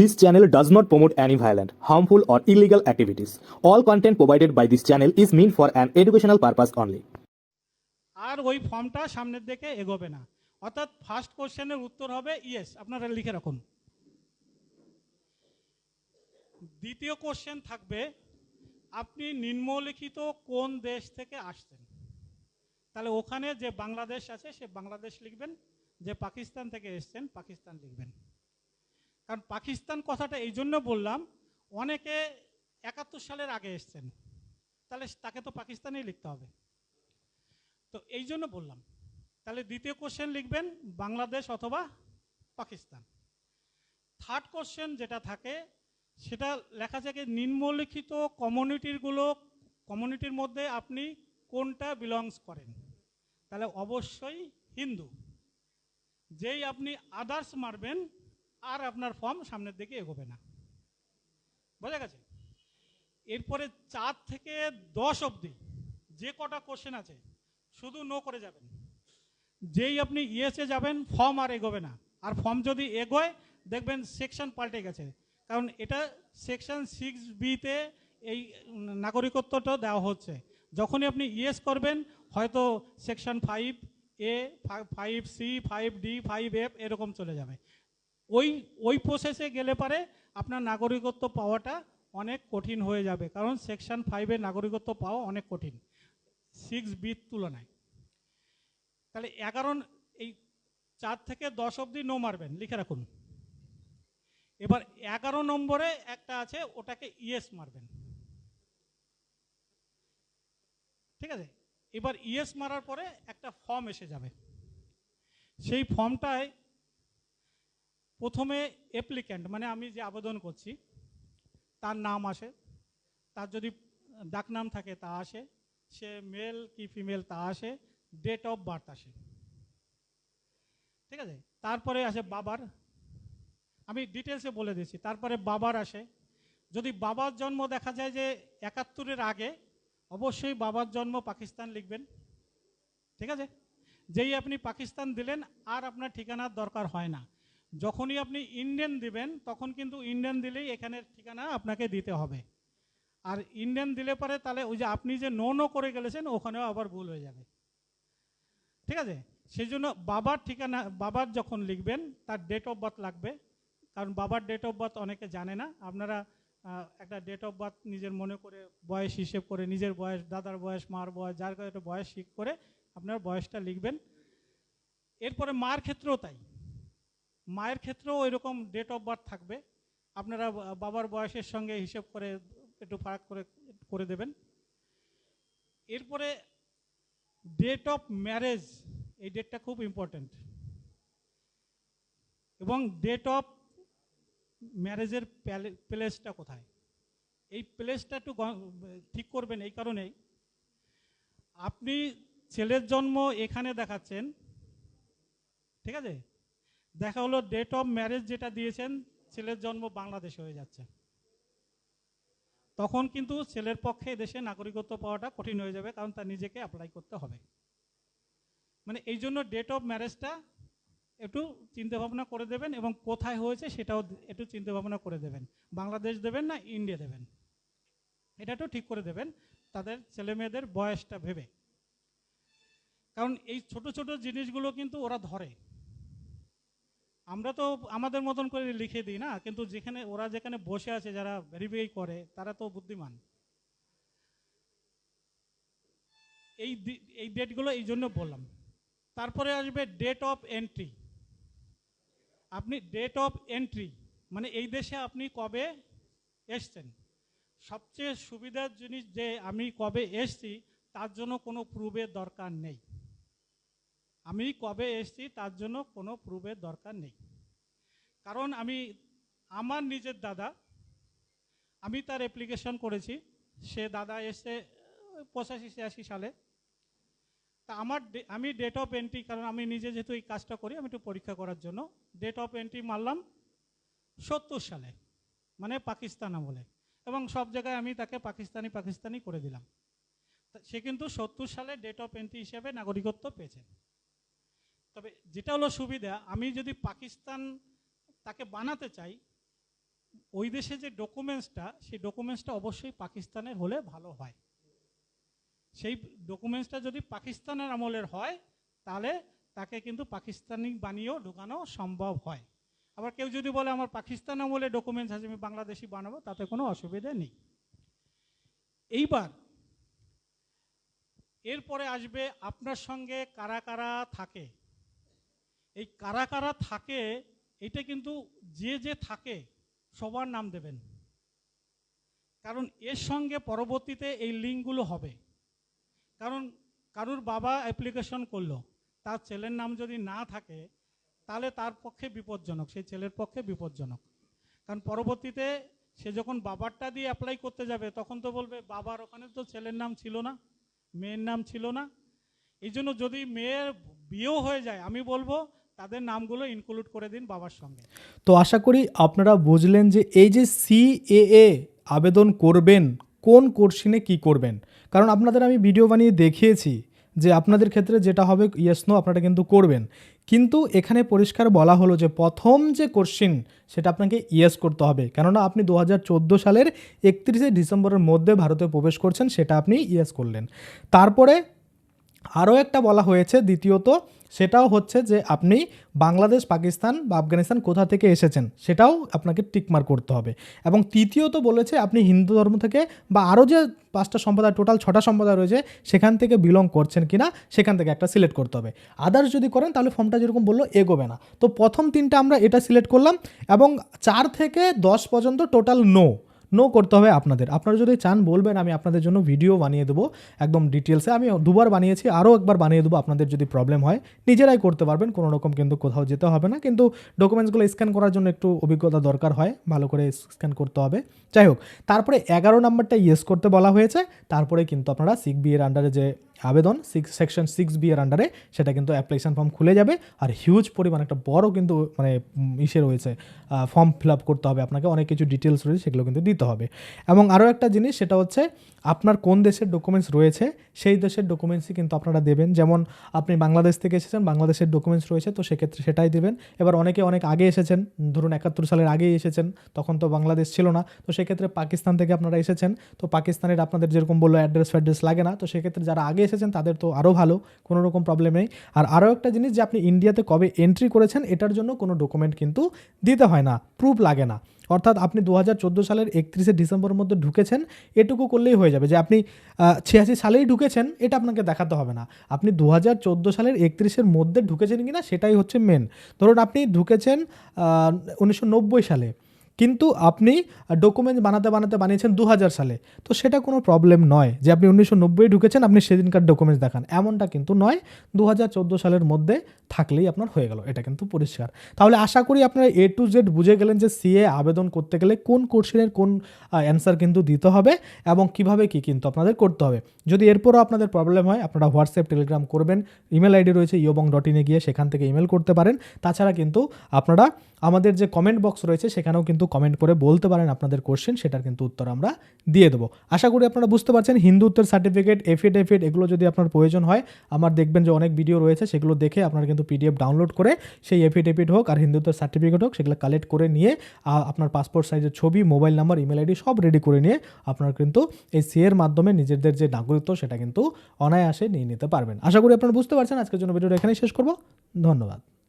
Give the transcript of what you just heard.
This channel does not promote any violent, harmful, or illegal activities. All content provided by this channel is meant for an educational purpose only. আর ওই ফর্মটা সামনের দিকে এগোবে না অর্থাৎ first কোশ্চেনের উত্তর হবে ইয়েস আপনারা লিখে রাখুন দ্বিতীয় কোশ্চেন থাকবে আপনি নিম্নলিখিত কোন দেশ থেকে আসছেন তাহলে ওখানে যে বাংলাদেশ আছে সে বাংলাদেশ লিখবেন যে পাকিস্তান থেকে এসছেন পাকিস্তান লিখবেন কারণ পাকিস্তান কথাটা এই জন্য বললাম, অনেকে একাত্তর সালের আগে এসছেন। তাহলে তাকে তো পাকিস্তানেই লিখতে হবে। তো এই জন্য বললাম। তাহলে দ্বিতীয় কোশ্চেন লিখবেন, বাংলাদেশ অথবা পাকিস্তান। থার্ড কোশ্চেন যেটা থাকে, সেটা লেখা থাকে নিম্নলিখিত কমিউনিটিরগুলো কমিউনিটির মধ্যে আপনি কোনটা বিলংস করেন? তাহলে অবশ্যই হিন্দু। যেই আপনি আদার্স মারবেন আর আপনার ফর্ম সামনের দিকে এগোবে না। বোঝা গেছে? এরপরে চার থেকে দশ অবধি যে কটা কোশ্চেন আছে, শুধু নো করে যাবেন। যেই আপনি ইয়েসে যাবেন ফর্ম আর এগোবে না। আর ফর্ম যদি এগোয়, দেখবেন সেকশন পাল্টে গেছে। কারণ এটা সেকশন সিক্স বিতে এই নাগরিকত্বটা দেওয়া হচ্ছে। যখনই আপনি ইয়েস করবেন, হয়তো section five A five C five D five F এরকম চলে যাবে। ওই ওই প্রসেসে গেলে পারে আপনার নাগরিকত্ব পাওয়াটা অনেক কঠিন হয়ে যাবে। কারণ সেকশন ফাইভে নাগরিকত্ব পাওয়া অনেক কঠিন। সিক্স বির তুলনায়। তাহলে এগারো এই চার থেকে দশ অবধি নো মারবেন, লিখে রাখুন। এবার এগারো নম্বরে একটা আছে, ওটাকে ইয়েস মারবেন। ঠিক আছে? এবার ইয়েস মারার পরে একটা ফর্ম এসে যাবে। সেই ফর্মটায় প্রথমে অ্যাপ্লিক্যান্ট মানে আমি যে আবেদন করছি, তার নাম আসে, তার যদি ডাকনাম থাকে তা আসে, সে মেল কি ফিমেল তা আসে ডেট অফ বার্থ আসে। ঠিক আছে? তারপরে আসে বাবার, আমি ডিটেলসে বলে দিচ্ছি তারপরে বাবার আসে। যদি বাবার জন্ম দেখা যায় যে একাত্তরের আগে, অবশ্যই বাবার জন্ম পাকিস্তান লিখবেন। ঠিক আছে? যেই আপনি পাকিস্তান দিলেন, আর আপনার ঠিকানার দরকার হয় না। যখনই আপনি ইন্ডিয়ান দিবেন, তখন কিন্তু ইন্ডিয়ান দিলেই এখানের ঠিকানা আপনাকে দিতে হবে। আর ইন্ডিয়ান দিলে পরে তাহলে ওই যে আপনি যে নো নো করে গেলেছেন, ওখানেও আবার ভুল হয়ে যাবে। ঠিক আছে? সেই জন্য বাবার ঠিকানা, বাবার যখন লিখবেন, তার ডেট অফ বার্থ লাগবে। কারণ বাবার ডেট অফ বার্থ অনেকে জানে না। আপনারা একটা ডেট অফ বার্থ নিজের মনে করে, বয়স হিসেব করে, নিজের বয়স, দাদার বয়স, মার বয়স, যার কাছে একটা বয়স ঠিক করে আপনার বয়সটা লিখবেন। এরপরে মার ক্ষেত্রেও তাই। মায়ের ক্ষেত্রেও এরকম ডেট অফ বার্থ থাকবে। আপনারা বাবার বয়সের সঙ্গে হিসেব করে একটু ফারাক করে করে দেবেন। এরপরে ডেট অফ ম্যারেজ এই ডেটটা খুব ইম্পর্ট্যান্ট এবং ডেট অফ ম্যারেজের প্লেসটা কোথায়? এই প্লেসটা একটু ঠিক করবেন এই কারণেই। আপনি ছেলের জন্ম এখানে দেখাচ্ছেন। ঠিক আছে? দেখা হলো ডেট অফ ম্যারেজ যেটা দিয়েছেন, ছেলের জন্ম বাংলাদেশে হয়ে যাচ্ছে। তখন কিন্তু ছেলের পক্ষে দেশে নাগরিকত্ব পাওয়াটা কঠিন হয়ে যাবে, কারণ তার নিজেকে অ্যাপ্লাই করতে হবে। মানে এই জন্য ডেট অফ ম্যারেজটা একটু চিন্তা ভাবনা করে দেবেন এবং কোথায় হয়েছে সেটাও একটু চিন্তা ভাবনা করে দেবেন। বাংলাদেশ দেবেন না ইন্ডিয়া দেবেন? এটা একটু ঠিক করে দেবেন, তাদের ছেলে মেয়েদের বয়সটা ভেবে। কারণ এই ছোট ছোট জিনিসগুলো কিন্তু ওরা ধরে। আমরা তো আমাদের মতন করে লিখে দিই না, কিন্তু যেখানে ওরা যেখানে বসে আছে, যারা ভেরিফাই করে, তারা তো বুদ্ধিমান। এই এই ডেটগুলো এই জন্য বললাম। তারপরে আসবে ডেট অফ এন্ট্রি আপনি ডেট অফ এন্ট্রি মানে এই দেশে আপনি কবে এসছেন? সবচেয়ে সুবিধার জিনিস যে আমি কবে এসছি, তার জন্য কোনো প্রুফের দরকার নেই। আমি কবে এসছি, তার জন্য কোনো প্রুফের দরকার নেই। কারণ আমি, আমার নিজের দাদা, আমি তার অ্যাপ্লিকেশন করেছি। সে দাদা এসে, পঁচাশি, ছিয়াশি সালে। তা আমার আমি ডেট অফ এন্ট্রি কারণ আমি নিজে যেহেতু এই কাজটা করি, আমি একটু পরীক্ষা করার জন্য। ডেট অফ এন্ট্রি মারলাম সত্তর সালে মানে পাকিস্তান আমলে। এবং সব জায়গায় আমি তাকে পাকিস্তানি পাকিস্তানি করে দিলাম। সে কিন্তু সত্তর সালে ডেট অফ এন্ট্রি হিসেবে নাগরিকত্ব পেয়েছেন তবে যেটা হলো সুবিধা, আমি যদি পাকিস্তান তাকে বানাতে চাই, ওই দেশে যে ডকুমেন্টসটা সেই ডকুমেন্টসটা অবশ্যই পাকিস্তানের হলে ভালো হয়। সেই ডকুমেন্টসটা যদি পাকিস্তানের আমলের হয়, তাহলে তাকে কিন্তু পাকিস্তানি বানিয়েও ঢোকানো সম্ভব হয়। আবার কেউ যদি বলে, আমার পাকিস্তান আমলে ডকুমেন্টস আছে, আমি বাংলাদেশি বানাবো তাতে কোনো অসুবিধা নেই। এইবার এরপরে আসবে আপনার সঙ্গে কারা কারা থাকে। এই কারা কারা থাকে এটা কিন্তু যে যে থাকে, সবার নাম দেবেন। কারণ এর সঙ্গে পরবর্তীতে এই লিঙ্কগুলো হবে। কারণ কারুর বাবা অ্যাপ্লিকেশন করল, তার ছেলের নাম যদি না থাকে, তাহলে তার পক্ষে বিপজ্জনক, সেই ছেলের পক্ষে বিপজ্জনক। কারণ পরবর্তীতে সে যখন বাবারটা দিয়ে অ্যাপ্লাই করতে যাবে, তখন তো বলবে, বাবার ওখানে তো ছেলের নাম ছিল না, মেয়ের নাম ছিল না। এই জন্য যদি মেয়ের বিয়েও হয়ে যায়, আমি বলব তাদের নামগুলো ইনক্লুড করে দিন বাবার সঙ্গে। তো আশা করি আপনারা বুঝলেন যে এই যে সিএএ আবেদন করবেন, কোন কোর্সিনে কি করবেন? কারণ আপনাদের আমি ভিডিও বানিয়ে দেখিয়েছি যে আপনাদের ক্ষেত্রে যেটা হবে ইয়েস নো আপনারা কিন্তু করবেন। কিন্তু এখানে পরিষ্কার বলা হলো যে প্রথম যে কোশ্চিন, সেটা আপনাকে ইয়েস করতে হবে। কেননা আপনি দু হাজার চোদ্দ সালের একত্রিশে ডিসেম্বরের মধ্যে ভারতে প্রবেশ করছেন, সেটা আপনি ইয়েস করলেন। তারপরে আরও একটা বলা হয়েছে, দ্বিতীয়ত সেটাও হচ্ছে যে আপনি বাংলাদেশ, পাকিস্তান বা আফগানিস্তান কোথা থেকে এসেছেন সেটাও আপনাকে টিকমার করতে হবে। এবং তৃতীয়ত বলেছে আপনি হিন্দু ধর্ম থেকে বা আরও যে পাঁচটা সম্প্রদায়, টোটাল ছটা সম্প্রদায় রয়েছে, সেখান থেকে বিলং করছেন কি না সেখান থেকে একটা সিলেক্ট করতে হবে। আদার্স যদি করেন তাহলে ফর্মটা যেরকম বলল, এগোবে না। তো প্রথম তিনটা আমরা এটা সিলেক্ট করলাম এবং চার থেকে দশ পর্যন্ত টোটাল নো নো করতে হবে আপনাদের। আপনারা যদি চান বলবেন, আমি আপনাদের জন্য ভিডিও বানিয়ে দেবো একদম ডিটেলসে আমি দুবার বানিয়েছি, আরও একবার বানিয়ে দেবো আপনাদের যদি প্রবলেম হয়। নিজেরাই করতে পারবেন, কোনো রকম কিন্তু কোথাও যেতে হবে না। কিন্তু ডকুমেন্টসগুলো স্ক্যান করার জন্য একটু অভিজ্ঞতা দরকার হয়, ভালো করে স্ক্যান করতে হবে। যাই হোক, তারপরে এগারো নাম্বারটা ইয়েস করতে বলা হয়েছে। তারপরে কিন্তু আপনারা সিক বি এর আন্ডারে যে আবেদন সিক্স সেকশন সিক্স বি এর আন্ডারে সেটা কিন্তু অ্যাপ্লিকেশন ফর্ম খুলে যাবে। আর হিউজ পরিমাণ একটা বড় কিন্তু মানে ইসে রয়েছে। ফর্ম ফিল আপ করতে হবে আপনাকে, অনেক কিছু ডিটেলস রয়েছে, সেগুলো কিন্তু দিতে হবে। এবং আরও একটা জিনিস, সেটা হচ্ছে আপনার কোন দেশের ডকুমেন্টস রয়েছে, সেই দেশের ডকুমেন্টসই কিন্তু আপনারা দেবেন। যেমন আপনি বাংলাদেশ থেকে এসেছেন, বাংলাদেশের ডকুমেন্টস রয়েছে, তো সেক্ষেত্রে সেটাই দেবেন। এবার অনেকে অনেক আগে এসেছেন, ধরুন একাত্তর সালের আগেই এসেছেন, তখন তো বাংলাদেশ ছিল না। তো সেক্ষেত্রে পাকিস্তান থেকে আপনারা এসেছেন, তো পাকিস্তানের আপনাদের যেরকম বলল অ্যাড্রেস ফ্যাড্রেস লাগে না, তো সেক্ষেত্রে যারা আগে এসেছেন, তাদের তো আরও ভালো, কোনো রকম প্রবলেম নেই। আর আরও একটা জিনিস যে আপনি ইন্ডিয়াতে কবে এন্ট্রি করেছেন, এটার জন্য কোনো ডকুমেন্ট কিন্তু দিতে হয় না প্রুফ লাগে না। অর্থাৎ আপনি দু হাজার চোদ্দ সালের একত্রিশে ডিসেম্বরের মধ্যে ঢুকেছেন, এটুকু করলেই হয়ে যাবে। যে আপনি ছিয়াশি সালেই ঢুকেছেন, এটা আপনাকে দেখাতে হবে না। আপনি দু হাজার চোদ্দ সালের একত্রিশের মধ্যে ঢুকেছেন কিনা, সেটাই হচ্ছে মেন ধরুন আপনি ঢুকেছেন উনিশশো নব্বই সালে। কিন্তু আপনি ডকুমেন্ট বানাতে বানাতে বানিয়েছেন দু হাজার সালে। তো সেটা কোনো প্রবলেম নয় যে আপনি উনিশশো নব্বই ঢুকেছেন, আপনি সেদিনকার ডকুমেন্টস দেখান। এমনটা কিন্তু নয় দু সালের মধ্যে থাকলেই আপনার হয়ে গেল। এটা কিন্তু পরিষ্কার। তাহলে আশা করি আপনারা এ টু জেড বুঝে গেলেন যে সিএ আবেদন করতে গেলে কোন কোশ্চেনের কোন অ্যান্সার কিন্তু দিতে হবে এবং কীভাবে কি কিন্তু আপনাদের করতে হবে। যদি এরপরও আপনাদের প্রবলেম হয়, আপনারা হোয়াটসঅ্যাপ টেলিগ্রাম করবেন। ইমেল আইডি রয়েছে ইয়বং ডট ইনে গিয়ে সেখান থেকে ইমেল করতে পারেন। তাছাড়া কিন্তু আপনারা আমাদের যে কমেন্ট বক্স রয়েছে, সেখানেও কিন্তু কমেন্ট করে বলতে পারেন আপনাদের কোশ্চেন সেটার কিন্তু উত্তর আমরা দিয়ে দেবো। আশা করি আপনারা বুঝতে পারছেন হিন্দুত্বের সার্টিফিকেট এফিড এফিড এগুলো যদি আপনার প্রয়োজন হয়, আমার দেখবেন যে অনেক ভিডিও রয়েছে, সেগুলো দেখে আপনারা কিন্তু পিডিএফ ডাউনলোড করে সেই এফিড এফিড হোক আর হিন্দুত্বের সার্টিফিকেট হোক, সেগুলো কালেক্ট করে নিয়ে আপনার পাসপোর্ট সাইজের ছবি মোবাইল নাম্বার ইমেল আইডি সব রেডি করে নিয়ে আপনারা কিন্তু এই সিএর মাধ্যমে নিজেদের যে নাগরিকত্ব, সেটা কিন্তু অনায়াসে নিয়ে নিতে পারবেন। আশা করি আপনারা বুঝতে পারছেন। আজকের জন্য ভিডিওটা এখানেই শেষ করব। ধন্যবাদ।